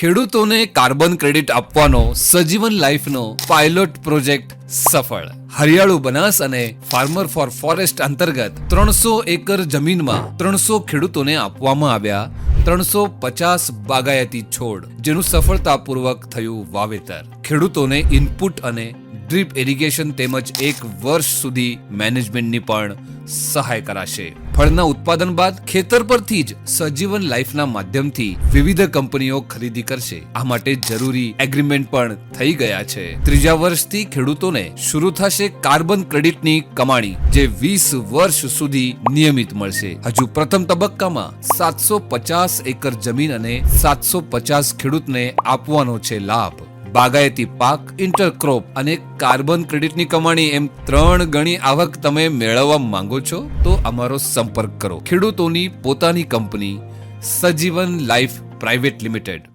ખેડૂતોને carbon credit આપવાનો, સજીવન લાઈફનો pilot project સફળ. હરિયાળુ બનાસ અને ફાર્મર ફોર ફોરેસ્ટ અંતર્ગત ત્રણસો એકર જમીનમાં ત્રણસો ખેડૂતોને આપવામાં આવ્યા, ત્રણસો પચાસ બાગાયતી છોડ, જેનું સફળતાપૂર્વક થયું વાવેતર. ખેડૂતોને ઇનપુટ અને ડ્રીપ ઇરિગેશન તેમજ એક વર્ષ સુધી મેનેજમેન્ટની પણ સહાય કરાશે. ફળના ઉત્પાદન બાદ ખેતર પરથી જ સજીવન લાઈફના માધ્યમથી વિવિધ કંપનીઓ ખરીદી કરશે. આ માટે જરૂરી એગ્રીમેન્ટ પણ થઈ ગયા છે. ત્રીજા વર્ષથી ખેડૂતોને શરૂ થશે કાર્બન ક્રેડિટની કમાણી, જે વીસ વર્ષ સુધી નિયમિત મળશે. હજુ પ્રથમ તબક્કામાં સાતસો પચાસ એકર જમીન અને સાતસો પચાસ ખેડૂતને આપવાનો છે લાભ. બાગાયતી પાક ઇન્ટરક્રોપ અને કાર્બન ક્રેડિટની કમાણી એમ ત્રણ ગણી આવક તમે મેળવવા માંગો છો, તો અમારો સંપર્ક કરો. ખેડૂતોની પોતાની company, Sajivan life private limited.